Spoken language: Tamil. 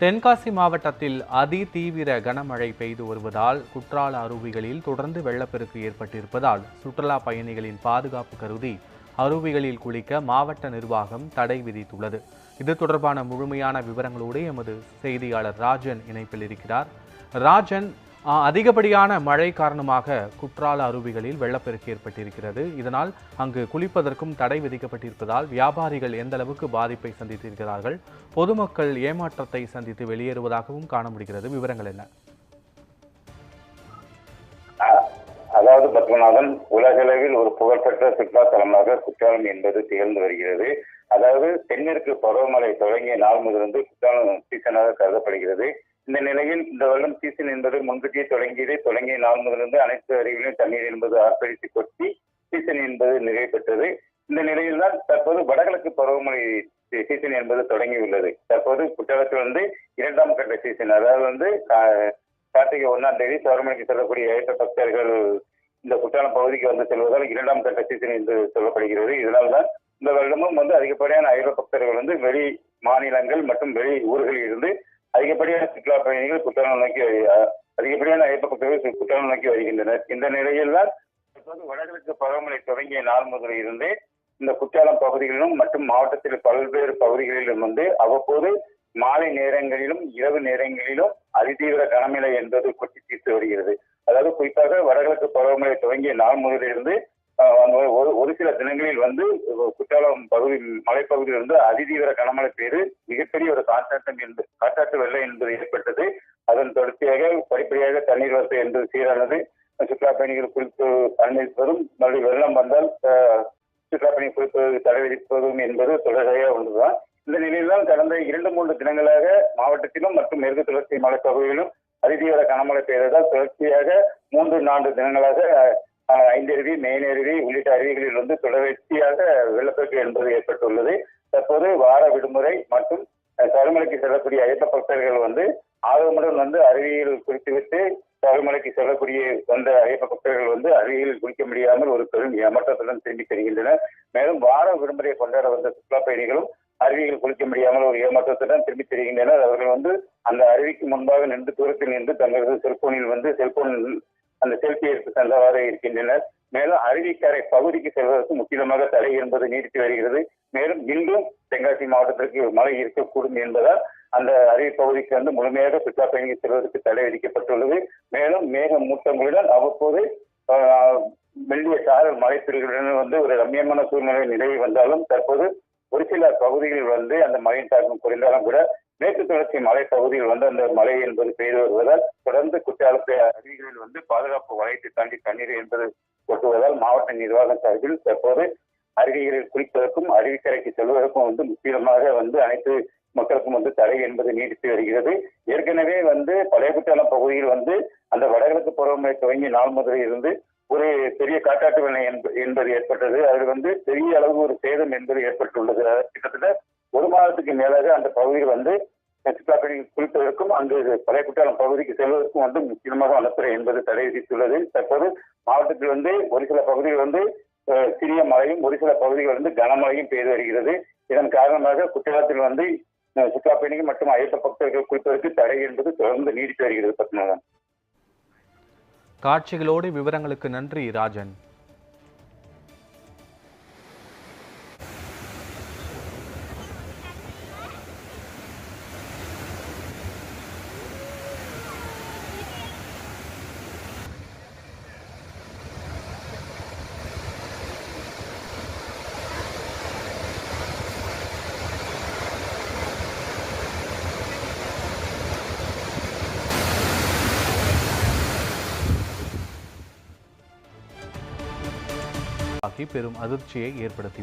தென்காசி மாவட்டத்தில் அதி தீவிர கனமழை பெய்து வருவதால் குற்றால அருவிகளில் தொடர்ந்து வெள்ளப்பெருக்கு ஏற்பட்டிருப்பதால் சுற்றுலா பயணிகளின் பாதுகாப்பு கருதி அருவிகளில் குளிக்க மாவட்ட நிர்வாகம் தடை விதித்துள்ளது. இது தொடர்பான முழுமையான விவரங்களோடு எமது செய்தியாளர் ராஜன் இணைப்பில் இருக்கிறார். ராஜன் அதிகப்படியான மழை காரணமாக குற்றால அருவிகளில் வெள்ளப்பெருக்கு ஏற்பட்டிருக்கிறது. இதனால் அங்கு குளிப்பதற்கும் தடை விதிக்கப்பட்டிருப்பதால் வியாபாரிகள் எந்த அளவுக்கு பாதிப்பை சந்தித்திருக்கிறார்கள் பொதுமக்கள் ஏமாற்றத்தை சந்தித்து வெளியேறுவதாகவும் காண முடிகிறது. விவரங்கள் என்ன? அதாவது பத்மநாதன் உலகளவில் ஒரு புகழ்பெற்ற சுற்றுலா தலமாக குற்றாலம் என்பது திகழ்ந்து வருகிறது. அதாவது தென்மேற்கு பருவமழை தொடங்கிய நாள் முதலிருந்து குற்றாலம் சீசனாக கருதப்படுகிறது. இந்த நிலையில் இந்த வருடம் சீசன் என்பது முன்கூட்டியே தொடங்கியது. தொடங்கிய நாள் முதலிருந்து அனைத்து அருவிகளிலும் தண்ணீர் என்பது ஆர்ப்பரித்து கொட்டி சீசன் என்பது நிறைவு பெற்றது. இந்த நிலையில் தான் தற்போது வடகிழக்கு பருவமழை சீசன் என்பது தொடங்கியுள்ளது. தற்போது குற்றாலத்தில் வந்து இரண்டாம் கட்ட சீசன். அதாவது வந்து கா- கார்த்திகை ஒன்னாம் தேதி சபரிமலைக்கு செல்லக்கூடிய ஏற்ற பக்தர்கள் இந்த குற்றாலம் பகுதிக்கு வந்து செல்வதால் இரண்டாம் கட்ட சீசன் என்று சொல்லப்படுகிறது. இதனால் தான் இந்த வருடமும் வந்து அதிகப்படியான ஐரோப்ப பக்தர்கள் வந்து வெளி மாநிலங்கள் மற்றும் வெளி ஊர்களில் இருந்து அதிகப்படியான சுற்றுலா பயணிகள் குற்றாலம் நோக்கி அதிகப்படியான ஐரோப்ப குற்றாலம் நோக்கி வருகின்றனர். இந்த நிலையில் தான் தற்போது வடகிழக்கு பருவமழை தொடங்கிய நாள் முதல் இருந்தே இந்த குற்றாலம் பகுதிகளிலும் மற்றும் மாவட்டத்தில் பல்வேறு பகுதிகளிலும் வந்து அவ்வப்போது மாலை நேரங்களிலும் இரவு நேரங்களிலும் அதிதீவிர கனமழை என்பது கொட்டி தீர்த்து வருகிறது. அதாவது குறிப்பாக வடகிழக்கு பருவமழை தொடங்கிய நாள் முதலிலிருந்து ஒரு- ஒரு சில தினங்களில் வந்து குற்றாலம் பகுதி மலைப்பகுதியில் வந்து அதிதீவிர கனமழை பெய்து மிகப்பெரிய ஒரு காற்றாட்டம் என்பது காற்றாட்டு வெள்ளம் என்பது ஏற்பட்டது. அதன் தொடர்ச்சியாக படிப்படியாக தண்ணீர் வசதி என்பது சீரானது. சுற்றுலா பயணிகள் குறித்து அனுமதிப்பதும் மறுபடியும் வெள்ளம் வந்தால் சுற்றுலா பயணிகள் குறிப்பது தடை விதிப்பதும் என்பது தொடர்ச்சியாக ஒன்றுதான். இந்த நிலையில்தான் கடந்த இரண்டு மூன்று தினங்களாக மாவட்டத்திலும் மற்றும் மேற்கு தொடர்ச்சி மலைப்பகுதியிலும் அதிதீவிர கனமழை பெய்ததால் தொடர்ச்சியாக மூன்று நான்கு தினங்களாக ஐந்து அருவி மெயின் அருவி உள்ளிட்ட அருவிகளில் வந்து தொடர்ச்சியாக வெள்ளப்பெருக்கு என்பது ஏற்பட்டுள்ளது. தற்போது வார விடுமுறை மற்றும் அஹ், சபரிமலைக்கு செல்லக்கூடிய ஐயப்ப பக்தர்கள் வந்து ஆர்வமுடன் வந்து அருவியில் குறித்துவிட்டு சபரிமலைக்கு செல்லக்கூடிய வந்த ஐயப்ப பக்தர்கள் வந்து அருவியில் குளிக்க முடியாமல் ஒரு பெரும் ஏமாற்றத்துடன் திரும்பி செல்கின்றனர். மேலும் வார விடுமுறையை கொண்டாட வந்த சுற்றுலா பயணிகளும் அருவியில் குளிக்க முடியாமல் ஒரு ஏமாற்றத்துடன் திரும்பி தெரிகின்றனர் அவர்கள் வந்து அந்த அருவிக்கு முன்பாக நின்று தூரத்தில் நின்று தங்களது செல்போனில் வந்து செல்போன் அந்த செல்ஃபி எடுத்து சென்றவாறு இருக்கின்றனர். மேலும் அருவிக்கரை பகுதிக்கு செல்வதற்கு முற்றிலுமாக தடை என்பது நீடித்து வருகிறது. மேலும் இன்றும் தென்காசி மாவட்டத்திற்கு மழை இருக்கக்கூடும் என்பதால் அந்த அருவி பகுதிக்கு வந்து முழுமையாக சுற்றுலா பயணிகள் செல்வதற்கு தடை விதிக்கப்பட்டுள்ளது. மேலும் மேக மூட்டங்களுடன் அவ்வப்போது மெல்லிய சாரல் மழைப்பிடிகளுடன் வந்து ஒரு ரம்மியமான சூழ்நிலை நிலவி வந்தாலும் தற்போது ஒரு சில பகுதிகளில் வந்து அந்த மழையின் தாக்கம் குறைந்தாலும் கூட மேற்கு தொடர்ச்சி மலை பகுதியில் வந்து அந்த மழை என்பது பெய்து வருவதால் தொடர்ந்து குற்றாலத்தை அருவிகளில் வந்து பாதுகாப்பு வளையத்தை தாண்டி தண்ணீர் என்பது கொட்டுவதால் மாவட்ட நிர்வாகம் சார்பில் தற்போது அருவிகளில் குளிப்பதற்கும் அருவிக்கரைக்கு செல்வதற்கும் வந்து முற்றிலுமாக வந்து அனைத்து மக்களுக்கும் வந்து தடை என்பது நீடித்து வருகிறது. ஏற்கனவே வந்து பழைய குற்றாலம் பகுதியில் வந்து அந்த வடகிழக்கு பருவமழை துவங்கி நாள் முதலில் இருந்து ஒரு பெரிய காட்டாட்டு வெள்ளம் என்பது ஏற்பட்டது. அதில் வந்து பெரிய அளவு ஒரு சேதம் என்பது ஏற்பட்டுள்ளது. அதாவது கிட்டத்தட்ட ஒரு மாதத்துக்கு மேலாக அந்த பகுதியில் வந்து சுற்றுலா குளிப்பதற்கும் அங்கு பழைய குற்றாலம் பகுதிக்கு செல்வதற்கும் வந்து முக்கியமாக வனத்துறை என்பது தடை விதித்துள்ளது தற்போது மாவட்டத்தில் வந்து ஒரு சில பகுதிகள் வந்து சிறிய மழையும் ஒரு சில பகுதிகள் வந்து கனமழையும் பெய்து வருகிறது. இதன் காரணமாக குற்றாலத்தில் வந்து அஹ், சுற்றுலா பயணிகள் மற்றும் ஐயப்ப பக்தர்கள் குளிப்பதற்கு தடை என்பது தொடர்ந்து நீடித்து வருகிறது பத்மநாதன் காட்சிகளோடு விவரங்களுக்கு நன்றி ராஜன். ஆகி பெரும் அதிர்ச்சியை ஏற்படுத்தி